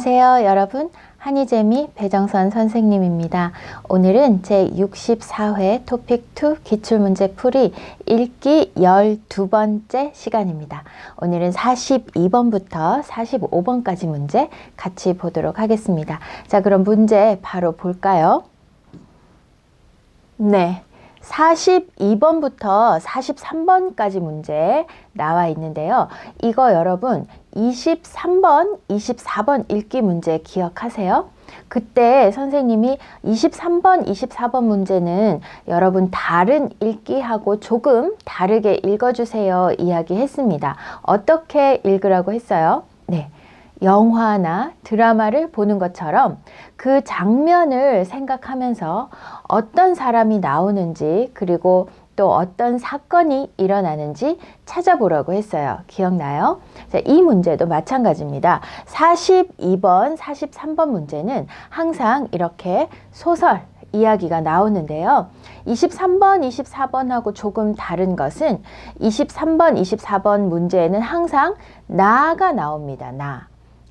안녕하세요, 여러분. 한이재미 배정선 선생님입니다. 오늘은 제 64회 토픽 2 기출문제 풀이 읽기 12번째 시간입니다. 오늘은 42번부터 45번까지 문제 같이 보도록 하겠습니다. 자, 그럼 문제 바로 볼까요? 네. 42번부터 43번까지 문제 나와 있는데요. 이거 여러분 23번, 24번 읽기 문제 기억하세요? 그때 선생님이 23번, 24번 문제는 여러분 다른 읽기하고 조금 다르게 읽어주세요 이야기 했습니다. 어떻게 읽으라고 했어요? 네. 영화나 드라마를 보는 것처럼 그 장면을 생각하면서 어떤 사람이 나오는지 그리고 또 어떤 사건이 일어나는지 찾아보라고 했어요. 기억나요? 자, 이 문제도 마찬가지입니다. 42번, 43번 문제는 항상 이렇게 소설, 이야기가 나오는데요. 23번, 24번하고 조금 다른 것은 23번, 24번 문제에는 항상 나가 나옵니다. 나.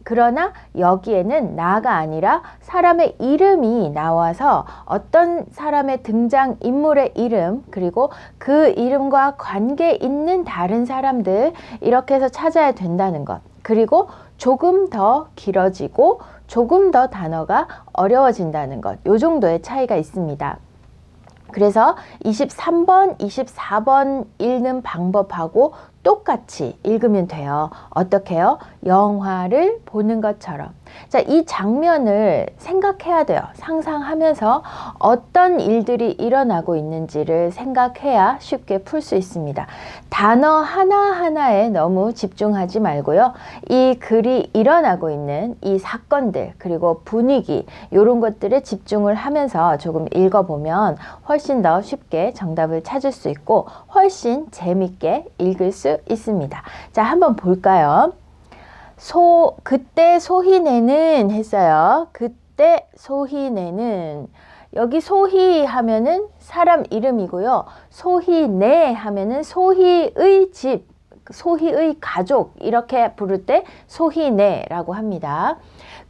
그러나 여기에는 나가 아니라 사람의 이름이 나와서 어떤 사람의 등장 인물의 이름 그리고 그 이름과 관계 있는 다른 사람들 이렇게 해서 찾아야 된다는 것. 그리고 조금 더 길어지고 조금 더 단어가 어려워진다는 것. 요 정도의 차이가 있습니다. 그래서 23번, 24번 읽는 방법하고 똑같이 읽으면 돼요. 어떻게요? 영화를 보는 것처럼. 자, 이 장면을 생각해야 돼요. 상상하면서 어떤 일들이 일어나고 있는지를 생각해야 쉽게 풀 수 있습니다. 단어 하나하나에 너무 집중하지 말고요. 이 글이 일어나고 있는 이 사건들, 그리고 분위기, 이런 것들에 집중을 하면서 조금 읽어보면 훨씬 더 쉽게 정답을 찾을 수 있고 훨씬 재밌게 읽을 수 있습니다. 자, 한번 볼까요? 소, 그때 소희네는 했어요. 그때 소희네는. 여기 소희 하면은 사람 이름이고요. 소희네 하면은 소희의 집, 소희의 가족 이렇게 부를 때 소희네라고 합니다.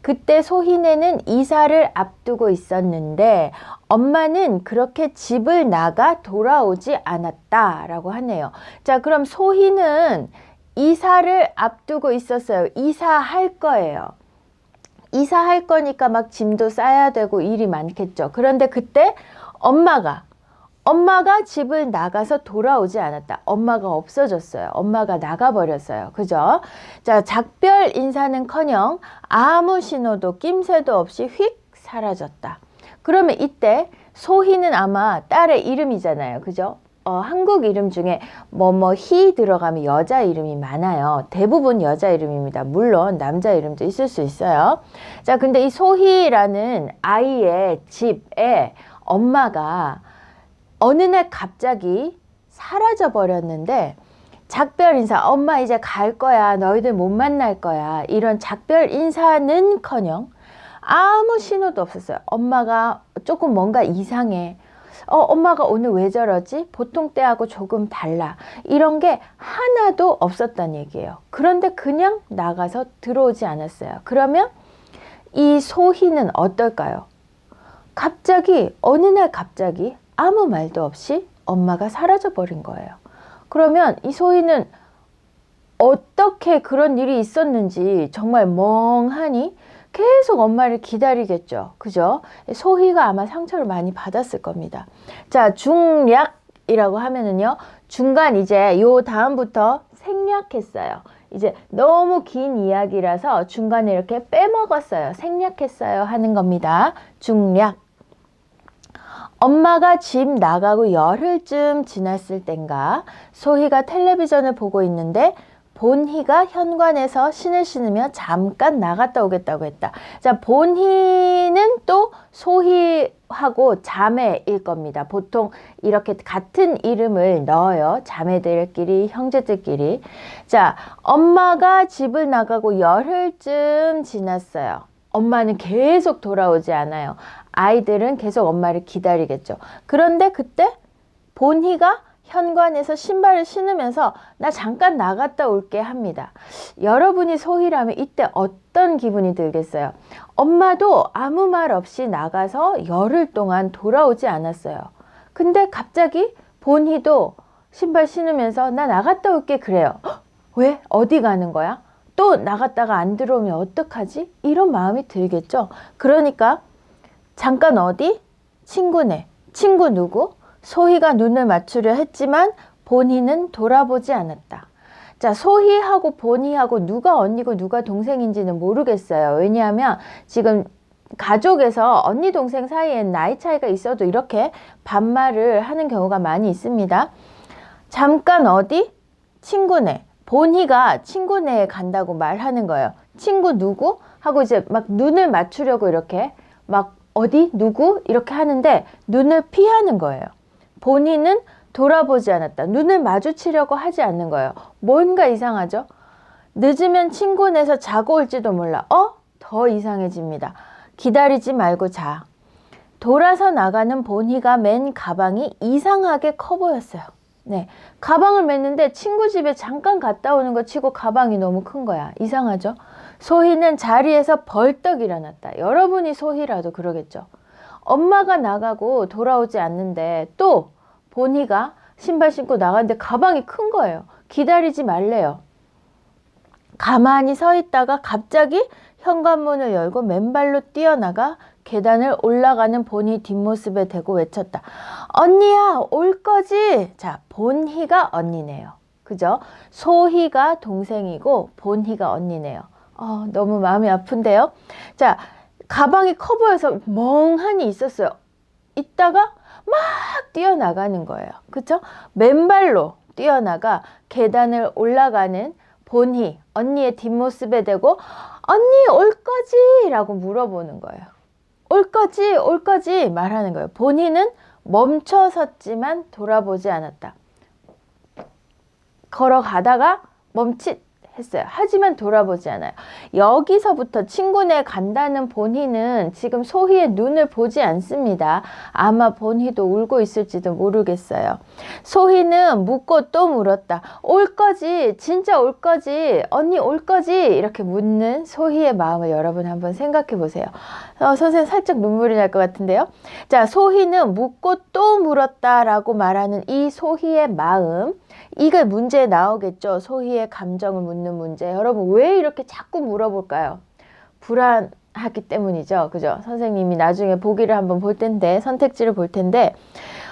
그때 소희네는 이사를 앞두고 있었는데 엄마는 그렇게 집을 나가 돌아오지 않았다 라고 하네요. 자, 그럼 소희는 이사를 앞두고 있었어요. 이사할 거예요. 이사할 거니까 막 짐도 싸야 되고 일이 많겠죠. 그런데 그때 엄마가 엄마가 집을 나가서 돌아오지 않았다. 엄마가 없어졌어요. 엄마가 나가버렸어요. 그죠? 자, 작별 인사는 커녕 아무 신호도 낌새도 없이 휙 사라졌다. 그러면 이때 소희는 아마 딸의 이름이잖아요. 그죠? 어, 한국 이름 중에 뭐뭐 희 들어가면 여자 이름이 많아요. 대부분 여자 이름입니다. 물론 남자 이름도 있을 수 있어요. 자, 근데 이 소희라는 아이의 집에 엄마가 어느 날 갑자기 사라져 버렸는데 작별 인사, 엄마 이제 갈 거야. 너희들 못 만날 거야. 이런 작별 인사는 커녕 아무 신호도 없었어요. 엄마가 조금 뭔가 이상해. 어, 엄마가 오늘 왜 저러지? 보통 때하고 조금 달라. 이런 게 하나도 없었단 얘기예요. 그런데 그냥 나가서 들어오지 않았어요. 그러면 이 소희는 어떨까요? 갑자기, 어느 날 갑자기 아무 말도 없이 엄마가 사라져 버린 거예요. 그러면 이 소희는 어떻게 그런 일이 있었는지 정말 멍하니 계속 엄마를 기다리겠죠. 그죠? 소희가 아마 상처를 많이 받았을 겁니다. 자, 중략이라고 하면은요. 중간 이제 요 다음부터 생략했어요. 이제 너무 긴 이야기라서 중간에 이렇게 빼먹었어요. 생략했어요 하는 겁니다. 중략. 엄마가 집 나가고 열흘쯤 지났을 땐가 소희가 텔레비전을 보고 있는데 본희가 현관에서 신을 신으며 잠깐 나갔다 오겠다고 했다. 자, 본희는 또 소희하고 자매일 겁니다. 보통 이렇게 같은 이름을 넣어요. 자매들끼리, 형제들끼리. 자, 엄마가 집을 나가고 열흘쯤 지났어요. 엄마는 계속 돌아오지 않아요. 아이들은 계속 엄마를 기다리겠죠. 그런데 그때 본희가 현관에서 신발을 신으면서 나 잠깐 나갔다 올게 합니다. 여러분이 소희라면 이때 어떤 기분이 들겠어요? 엄마도 아무 말 없이 나가서 열흘 동안 돌아오지 않았어요. 근데 갑자기 본희도 신발 신으면서 나 나갔다 올게 그래요. 헉, 왜? 어디 가는 거야? 또 나갔다가 안 들어오면 어떡하지? 이런 마음이 들겠죠. 그러니까 잠깐 어디? 친구네. 친구 누구? 소희가 눈을 맞추려 했지만 본희는 돌아보지 않았다. 자, 소희하고 본희하고 누가 언니고 누가 동생인지는 모르겠어요. 왜냐하면 지금 가족에서 언니 동생 사이엔 나이 차이가 있어도 이렇게 반말을 하는 경우가 많이 있습니다. 잠깐 어디? 친구네. 본희가 친구네에 간다고 말하는 거예요. 친구 누구? 하고 이제 막 눈을 맞추려고 이렇게 막 어디? 누구? 이렇게 하는데 눈을 피하는 거예요. 본인은 돌아보지 않았다. 눈을 마주치려고 하지 않는 거예요. 뭔가 이상하죠? 늦으면 친구네서 자고 올지도 몰라. 어? 더 이상해집니다. 기다리지 말고 자. 돌아서 나가는 본희가 맨 가방이 이상하게 커 보였어요. 네. 가방을 맸는데 친구 집에 잠깐 갔다 오는 거 치고 가방이 너무 큰 거야. 이상하죠? 소희는 자리에서 벌떡 일어났다. 여러분이 소희라도 그러겠죠. 엄마가 나가고 돌아오지 않는데 또 본희가 신발 신고 나갔는데 가방이 큰 거예요. 기다리지 말래요. 가만히 서 있다가 갑자기 현관문을 열고 맨발로 뛰어나가 계단을 올라가는 본희 뒷모습에 대고 외쳤다. 언니야, 올 거지? 자, 본희가 언니네요. 그죠? 소희가 동생이고 본희가 언니네요. 어, 너무 마음이 아픈데요. 자, 가방이 커 보여서 멍하니 있었어요. 있다가 막 뛰어나가는 거예요. 그쵸? 맨발로 뛰어나가 계단을 올라가는 본희, 언니의 뒷모습에 대고 언니 올 거지? 라고 물어보는 거예요. 올 거지? 올 거지? 말하는 거예요. 본인은 멈춰 섰지만 돌아보지 않았다. 걸어가다가 멈칫 했어요. 하지만 돌아보지 않아요. 여기서부터 친구네 간다는 본희는 지금 소희의 눈을 보지 않습니다. 아마 본희도 울고 있을지도 모르겠어요. 소희는 묻고 또 물었다. 올 거지? 진짜 올 거지? 언니 올 거지? 이렇게 묻는 소희의 마음을 여러분 한번 생각해 보세요. 어, 선생님 살짝 눈물이 날 것 같은데요. 자, 소희는 묻고 또 물었다라고 말하는 이 소희의 마음. 이게 문제에 나오겠죠. 소희의 감정을 묻는 문제. 여러분, 왜 이렇게 자꾸 물어볼까요? 불안하기 때문이죠. 그죠? 선생님이 나중에 보기를 한번 볼 텐데, 선택지를 볼 텐데,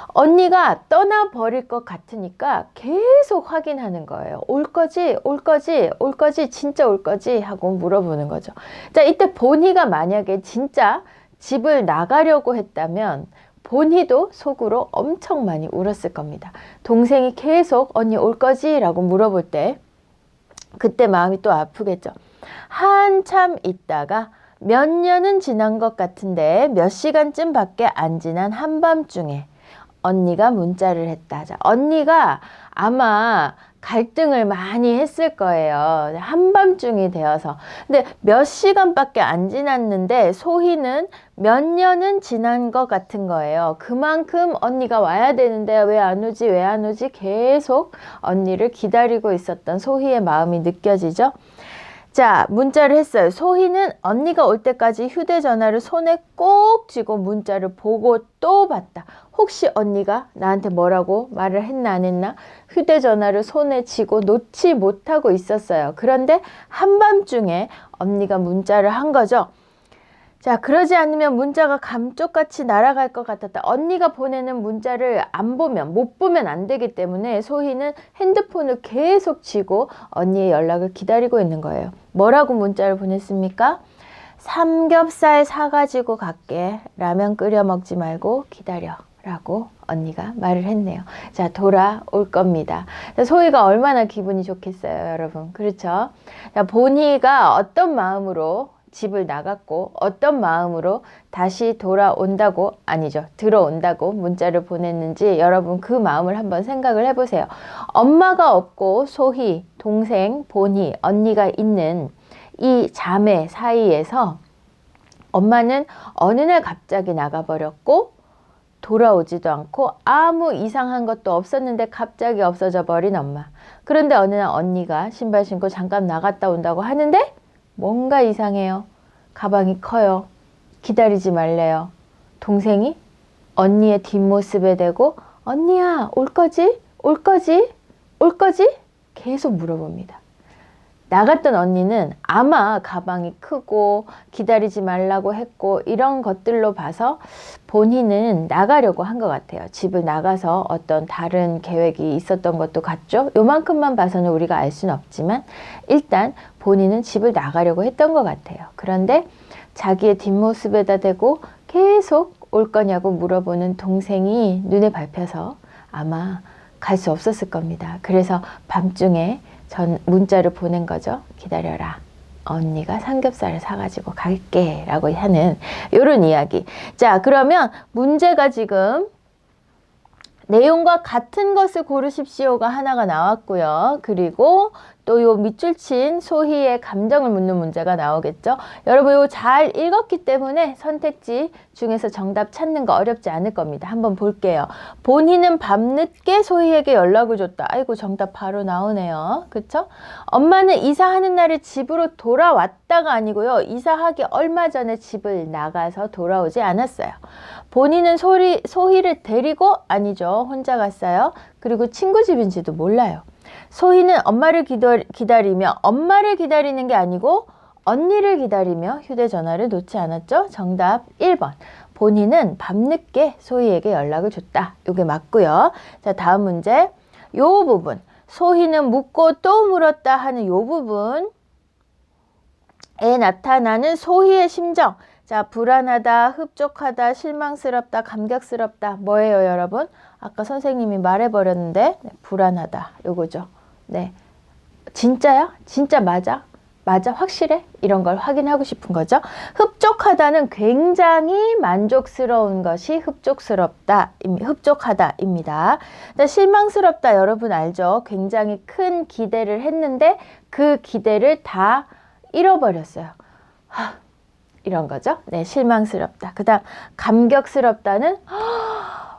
언니가 떠나버릴 것 같으니까 계속 확인하는 거예요. 올 거지? 올 거지? 올 거지? 진짜 올 거지? 하고 물어보는 거죠. 자, 이때 본희가 만약에 진짜 집을 나가려고 했다면 본희도 속으로 엄청 많이 울었을 겁니다. 동생이 계속 언니 올 거지? 라고 물어볼 때 그때 마음이 또 아프겠죠. 한참 있다가 몇 년은 지난 것 같은데 몇 시간쯤 밖에 안 지난 한밤중에 언니가 문자를 했다. 자, 언니가 아마 갈등을 많이 했을 거예요. 한밤중이 되어서. 근데 몇 시간밖에 안 지났는데 소희는 몇 년은 지난 것 같은 거예요. 그만큼 언니가 와야 되는데 왜 안 오지, 왜 안 오지 계속 언니를 기다리고 있었던 소희의 마음이 느껴지죠? 자, 문자를 했어요. 소희는 언니가 올 때까지 휴대전화를 손에 꼭 쥐고 문자를 보고 또 봤다. 혹시 언니가 나한테 뭐라고 말을 했나 안 했나? 휴대전화를 손에 쥐고 놓지 못하고 있었어요. 그런데 한밤중에 언니가 문자를 한 거죠. 자, 그러지 않으면 문자가 감쪽같이 날아갈 것 같았다. 언니가 보내는 문자를 안 보면, 못 보면 안 되기 때문에 소희는 핸드폰을 계속 쥐고 언니의 연락을 기다리고 있는 거예요. 뭐라고 문자를 보냈습니까? 삼겹살 사가지고 갈게. 라면 끓여 먹지 말고 기다려. 라고 언니가 말을 했네요. 자, 돌아올 겁니다. 소희가 얼마나 기분이 좋겠어요, 여러분. 그렇죠? 자, 본희가 어떤 마음으로 집을 나갔고 어떤 마음으로 다시 돌아온다고 아니죠 들어온다고 문자를 보냈는지 여러분 그 마음을 한번 생각을 해보세요 엄마가 없고 소희 동생 본희 언니가 있는 이 자매 사이에서 엄마는 어느 날 갑자기 나가버렸고 돌아오지도 않고 아무 이상한 것도 없었는데 갑자기 없어져 버린 엄마. 그런데 어느 날 언니가 신발 신고 잠깐 나갔다 온다고 하는데 뭔가 이상해요. 가방이 커요. 기다리지 말래요. 동생이 언니의 뒷모습에 대고 언니야 올 거지? 올 거지? 올 거지? 계속 물어봅니다. 나갔던 언니는 아마 가방이 크고 기다리지 말라고 했고 이런 것들로 봐서 본인은 나가려고 한 것 같아요. 집을 나가서 어떤 다른 계획이 있었던 것도 같죠. 요만큼만 봐서는 우리가 알 수는 없지만 일단 본인은 집을 나가려고 했던 것 같아요. 그런데 자기의 뒷모습에다 대고 계속 올 거냐고 물어보는 동생이 눈에 밟혀서 아마 갈 수 없었을 겁니다. 그래서 밤중에 전 문자를 보낸 거죠. 기다려라. 언니가 삼겹살을 사가지고 갈게. 라고 하는 이런 이야기. 자, 그러면 문제가 지금 내용과 같은 것을 고르십시오가 하나가 나왔고요. 그리고 또 요 밑줄 친 소희의 감정을 묻는 문제가 나오겠죠. 여러분 요 잘 읽었기 때문에 선택지 중에서 정답 찾는 거 어렵지 않을 겁니다. 한번 볼게요. 본인은 밤늦게 소희에게 연락을 줬다. 아이고 정답 바로 나오네요. 그쵸? 엄마는 이사하는 날에 집으로 돌아왔다가 아니고요. 이사하기 얼마 전에 집을 나가서 돌아오지 않았어요. 본인은 소리, 소희를 데리고 아니죠. 혼자 갔어요. 그리고 친구 집인지도 몰라요. 소희는 엄마를 기다, 기다리며 엄마를 기다리는 게 아니고 언니를 기다리며 휴대전화를 놓지 않았죠. 정답 1번. 본인은 밤늦게 소희에게 연락을 줬다. 이게 맞고요. 자, 다음 문제. 요 부분. 소희는 묻고 또 물었다 하는 요 부분 에 나타나는 소희의 심정. 자, 불안하다, 흡족하다, 실망스럽다, 감격스럽다. 뭐예요, 여러분? 아까 선생님이 말해버렸는데, 네, 불안하다. 요거죠. 네. 진짜야? 진짜 맞아? 맞아? 확실해? 이런 걸 확인하고 싶은 거죠. 흡족하다는 굉장히 만족스러운 것이 흡족스럽다, 흡족하다입니다. 실망스럽다 여러분 알죠? 굉장히 큰 기대를 했는데 그 기대를 다 잃어버렸어요. 하, 이런 거죠. 네, 실망스럽다. 그 다음, 감격스럽다는,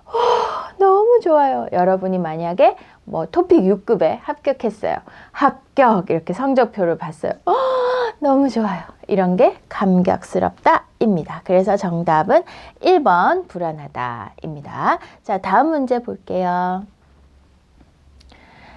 너무 좋아요. 여러분이 만약에 뭐 토픽 6급에 합격했어요. 합격! 이렇게 성적표를 봤어요. 너무 좋아요. 이런 게 감격스럽다 입니다. 그래서 정답은 1번 불안하다 입니다. 자, 다음 문제 볼게요.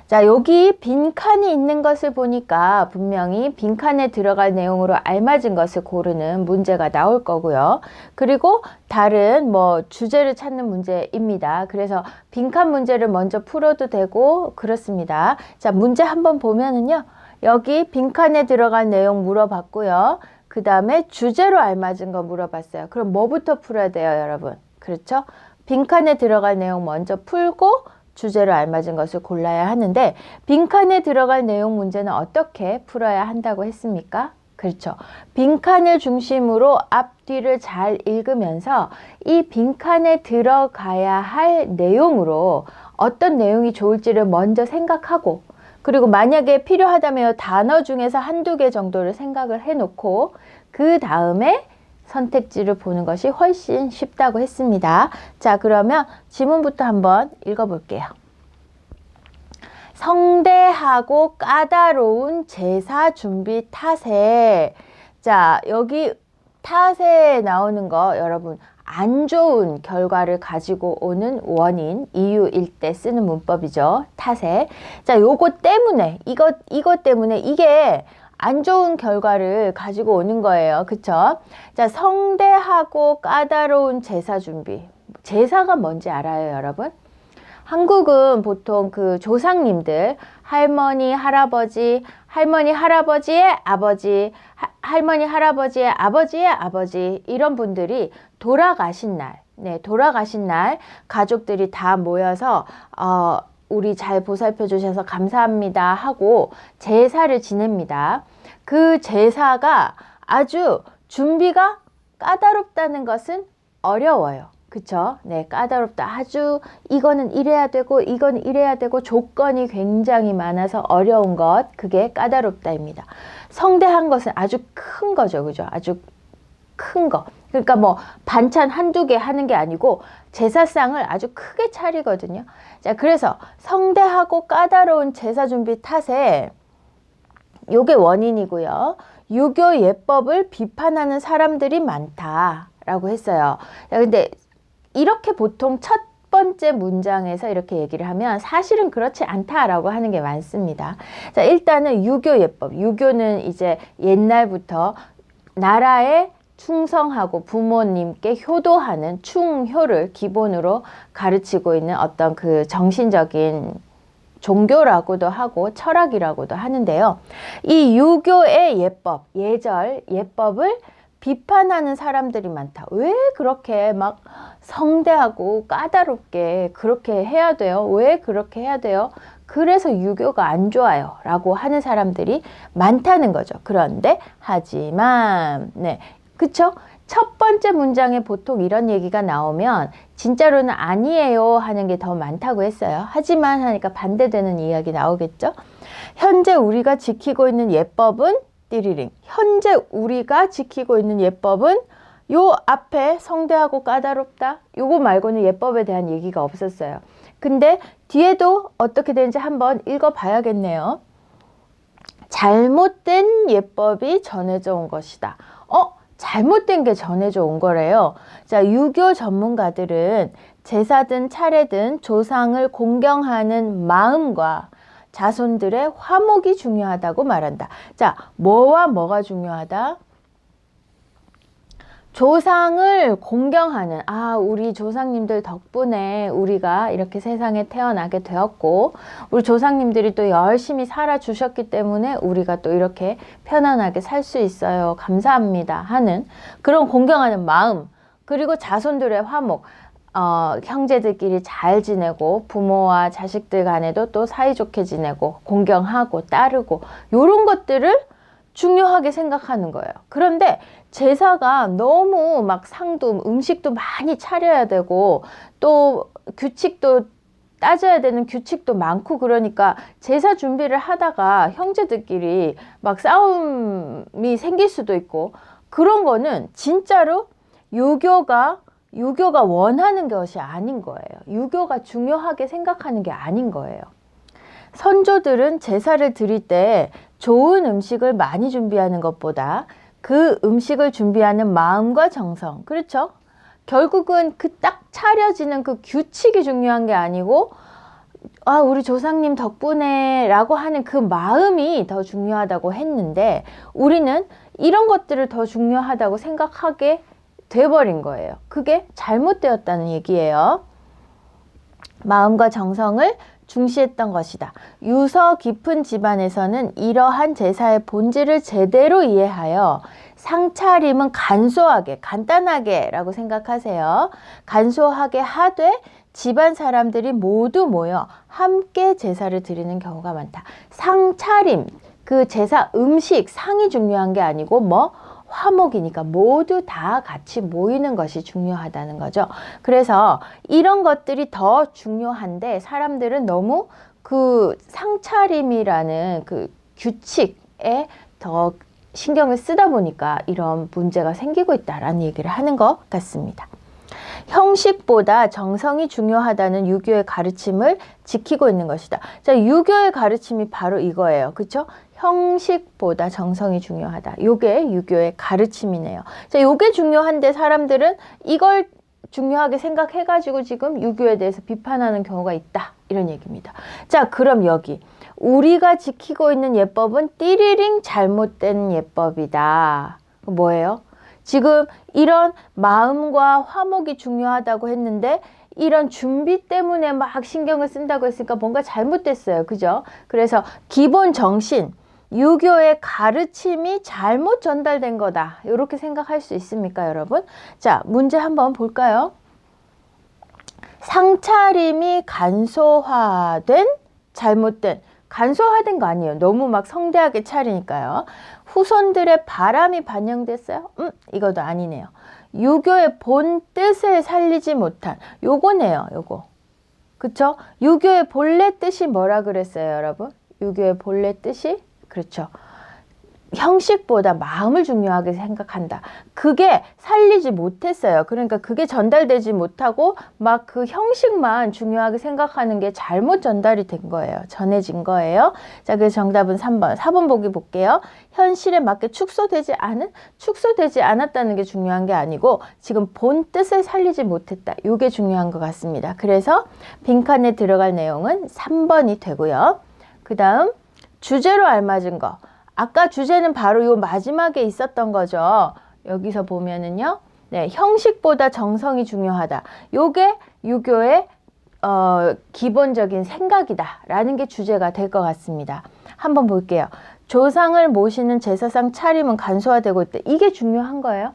자, 여기 빈칸이 있는 것을 보니까 분명히 빈칸에 들어갈 내용으로 알맞은 것을 고르는 문제가 나올 거고요. 그리고 다른 뭐 주제를 찾는 문제입니다. 그래서 빈칸 문제를 먼저 풀어도 되고 그렇습니다. 자, 문제 한번 보면은요. 여기 빈칸에 들어갈 내용 물어봤고요. 그 다음에 주제로 알맞은 거 물어봤어요. 그럼 뭐부터 풀어야 돼요, 여러분? 그렇죠? 빈칸에 들어갈 내용 먼저 풀고 주제로 알맞은 것을 골라야 하는데 빈칸에 들어갈 내용 문제는 어떻게 풀어야 한다고 했습니까? 그렇죠. 빈칸을 중심으로 앞뒤를 잘 읽으면서 이 빈칸에 들어가야 할 내용으로 어떤 내용이 좋을지를 먼저 생각하고 그리고 만약에 필요하다면 단어 중에서 한두 개 정도를 생각을 해놓고 그 다음에 선택지를 보는 것이 훨씬 쉽다고 했습니다. 자, 그러면 지문부터 한번 읽어볼게요. 성대하고 까다로운 제사 준비 탓에 자, 여기 탓에 나오는 거 여러분 안 좋은 결과를 가지고 오는 원인, 이유일 때 쓰는 문법이죠. 탓에. 자, 요거 때문에, 이것, 이것 때문에 이게 안 좋은 결과를 가지고 오는 거예요. 그쵸? 자, 성대하고 까다로운 제사 준비. 제사가 뭔지 알아요, 여러분? 한국은 보통 그 조상님들, 할머니, 할아버지, 할머니, 할아버지의 아버지, 하, 할머니, 할아버지의 아버지의 아버지, 이런 분들이 돌아가신 날, 네, 돌아가신 날 가족들이 다 모여서, 어, 우리 잘 보살펴 주셔서 감사합니다 하고 제사를 지냅니다. 그 제사가 아주 준비가 까다롭다는 것은 어려워요. 그쵸? 네, 까다롭다. 아주 이거는 이래야 되고 이건 이래야 되고 조건이 굉장히 많아서 어려운 것. 그게 까다롭다입니다. 성대한 것은 아주 큰 거죠. 그죠? 아주 큰 거. 그러니까 뭐 반찬 한두 개 하는 게 아니고 제사상을 아주 크게 차리거든요. 자, 그래서 성대하고 까다로운 제사 준비 탓에 요게 원인이고요. 유교 예법을 비판하는 사람들이 많다라고 했어요. 자, 근데 이렇게 보통 첫 번째 문장에서 이렇게 얘기를 하면 사실은 그렇지 않다라고 하는 게 많습니다. 자, 일단은 유교 예법. 유교는 이제 옛날부터 나라에 충성하고 부모님께 효도하는 충효를 기본으로 가르치고 있는 어떤 그 정신적인 종교라고도 하고 철학이라고도 하는데요. 이 유교의 예법, 예절, 예법을 비판하는 사람들이 많다. 왜 그렇게 막 성대하고 까다롭게 그렇게 해야 돼요? 왜 그렇게 해야 돼요? 그래서 유교가 안 좋아요. 라고 하는 사람들이 많다는 거죠. 그런데, 하지만, 네. 그쵸? 첫 번째 문장에 보통 이런 얘기가 나오면 진짜로는 아니에요 하는 게 더 많다고 했어요. 하지만 하니까 반대되는 이야기 나오겠죠? 현재 우리가 지키고 있는 예법은 띠리링. 현재 우리가 지키고 있는 예법은 요 앞에 성대하고 까다롭다. 요거 말고는 예법에 대한 얘기가 없었어요. 근데 뒤에도 어떻게 되는지 한번 읽어 봐야겠네요. 잘못된 예법이 전해져 온 것이다. 어? 잘못된 게 전해져 온 거래요. 자, 유교 전문가들은 제사든 차례든 조상을 공경하는 마음과 자손들의 화목이 중요하다고 말한다. 자, 뭐와 뭐가 중요하다? 조상을 공경하는, 아, 우리 조상님들 덕분에 우리가 이렇게 세상에 태어나게 되었고, 우리 조상님들이 또 열심히 살아 주셨기 때문에 우리가 또 이렇게 편안하게 살 수 있어요. 감사합니다. 하는 그런 공경하는 마음, 그리고 자손들의 화목, 어, 형제들끼리 잘 지내고 부모와 자식들 간에도 또 사이좋게 지내고 공경하고 따르고 요런 것들을 중요하게 생각하는 거예요. 그런데 제사가 너무 막 상도 음식도 많이 차려야 되고 또 규칙도 따져야 되는 규칙도 많고 그러니까 제사 준비를 하다가 형제들끼리 막 싸움이 생길 수도 있고 그런 거는 진짜로 유교가 유교가 원하는 것이 아닌 거예요. 유교가 중요하게 생각하는 게 아닌 거예요. 선조들은 제사를 드릴 때 좋은 음식을 많이 준비하는 것보다 그 음식을 준비하는 마음과 정성, 그렇죠? 결국은 그 딱 차려지는 그 규칙이 중요한 게 아니고, 아, 우리 조상님 덕분에 라고 하는 그 마음이 더 중요하다고 했는데, 우리는 이런 것들을 더 중요하다고 생각하게 돼버린 거예요. 그게 잘못되었다는 얘기예요. 마음과 정성을 중시했던 것이다. 유서 깊은 집안에서는 이러한 제사의 본질을 제대로 이해하여 상차림은 간소하게, 간단하게 라고 생각하세요. 간소하게 하되 집안 사람들이 모두 모여 함께 제사를 드리는 경우가 많다. 상차림, 그 제사 음식, 상이 중요한 게 아니고 뭐 화목이니까 모두 다 같이 모이는 것이 중요하다는 거죠. 그래서 이런 것들이 더 중요한데 사람들은 너무 그 상차림이라는 그 규칙에 더 신경을 쓰다 보니까 이런 문제가 생기고 있다라는 얘기를 하는 것 같습니다. 형식보다 정성이 중요하다는 유교의 가르침을 지키고 있는 것이다. 자, 유교의 가르침이 바로 이거예요. 그렇죠? 형식보다 정성이 중요하다. 요게 유교의 가르침이네요. 자, 요게 중요한데 사람들은 이걸 중요하게 생각해가지고 지금 유교에 대해서 비판하는 경우가 있다. 이런 얘기입니다. 자, 그럼 여기. 우리가 지키고 있는 예법은 띠리링 잘못된 예법이다. 뭐예요? 지금 이런 마음과 화목이 중요하다고 했는데 이런 준비 때문에 막 신경을 쓴다고 했으니까 뭔가 잘못됐어요. 그죠? 그래서 기본 정신, 유교의 가르침이 잘못 전달된 거다. 이렇게 생각할 수 있습니까, 여러분? 자, 문제 한번 볼까요? 상차림이 간소화된, 잘못된, 간소화된 거 아니에요. 너무 막 성대하게 차리니까요. 후손들의 바람이 반영됐어요? 음, 이것도 아니네요. 유교의 본 뜻을 살리지 못한, 요거네요, 요거. 그쵸? 유교의 본래 뜻이 뭐라 그랬어요, 여러분? 유교의 본래 뜻이? 그렇죠. 형식보다 마음을 중요하게 생각한다. 그게 살리지 못했어요. 그러니까 그게 전달되지 못하고 막 그 형식만 중요하게 생각하는 게 잘못 전달이 된 거예요. 전해진 거예요. 자, 그래서 정답은 3번. 4번 보기 볼게요. 현실에 맞게 축소되지 않은? 축소되지 않았다는 게 중요한 게 아니고 지금 본 뜻을 살리지 못했다. 이게 중요한 것 같습니다. 그래서 빈칸에 들어갈 내용은 3번이 되고요. 그 다음 주제로 알맞은 거. 아까 주제는 바로 요 마지막에 있었던 거죠. 여기서 보면은요. 네, 형식보다 정성이 중요하다. 요게 유교의 어, 기본적인 생각이다라는 게 주제가 될 것 같습니다. 한번 볼게요. 조상을 모시는 제사상 차림은 간소화되고 있다. 이게 중요한 거예요.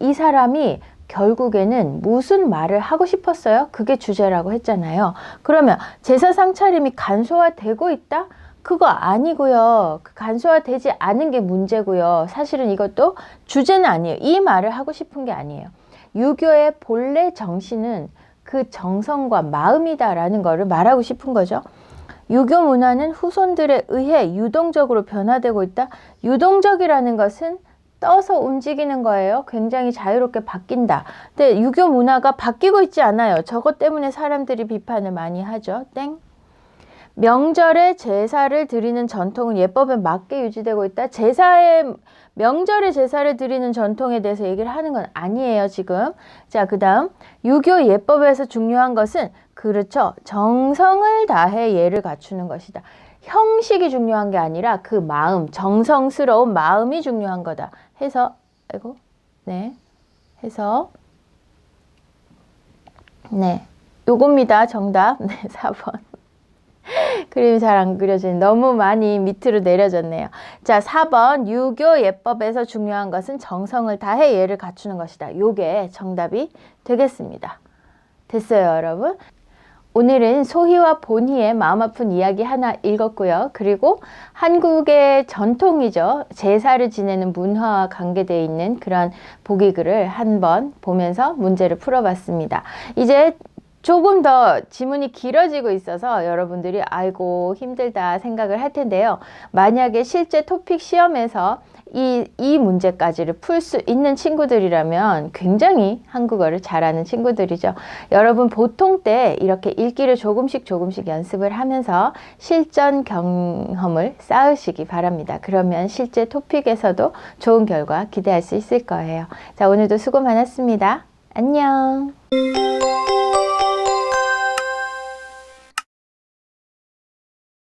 이 사람이 결국에는 무슨 말을 하고 싶었어요? 그게 주제라고 했잖아요. 그러면 제사상 차림이 간소화되고 있다? 그거 아니고요. 그 간소화되지 않은 게 문제고요. 사실은 이것도 주제는 아니에요. 이 말을 하고 싶은 게 아니에요. 유교의 본래 정신은 그 정성과 마음이다라는 거를 말하고 싶은 거죠. 유교 문화는 후손들에 의해 유동적으로 변화되고 있다. 유동적이라는 것은 떠서 움직이는 거예요. 굉장히 자유롭게 바뀐다. 근데 유교 문화가 바뀌고 있지 않아요. 저것 때문에 사람들이 비판을 많이 하죠. 땡. 명절에 제사를 드리는 전통은 예법에 맞게 유지되고 있다. 제사에 명절에 제사를 드리는 전통에 대해서 얘기를 하는 건 아니에요, 지금. 자, 그다음 유교 예법에서 중요한 것은 그렇죠. 정성을 다해 예를 갖추는 것이다. 형식이 중요한 게 아니라 그 마음, 정성스러운 마음이 중요한 거다. 해서 아이고. 네. 해서 네. 요겁니다. 정답. 네, 4번. 그림이 잘 안 그려지는 너무 많이 밑으로 내려졌네요. 자, 4번 유교 예법에서 중요한 것은 정성을 다해 예를 갖추는 것이다. 요게 정답이 되겠습니다. 됐어요, 여러분? 오늘은 소희와 본희의 마음 아픈 이야기 하나 읽었고요. 그리고 한국의 전통이죠. 제사를 지내는 문화와 관계되어 있는 그런 보기글을 한번 보면서 문제를 풀어봤습니다. 이제 조금 더 지문이 길어지고 있어서 여러분들이 아이고 힘들다 생각을 할 텐데요. 만약에 실제 토픽 시험에서 이, 이 문제까지를 풀 수 있는 친구들이라면 굉장히 한국어를 잘하는 친구들이죠. 여러분 보통 때 이렇게 읽기를 조금씩 조금씩 연습을 하면서 실전 경험을 쌓으시기 바랍니다. 그러면 실제 토픽에서도 좋은 결과 기대할 수 있을 거예요. 자, 오늘도 수고 많았습니다. 안녕.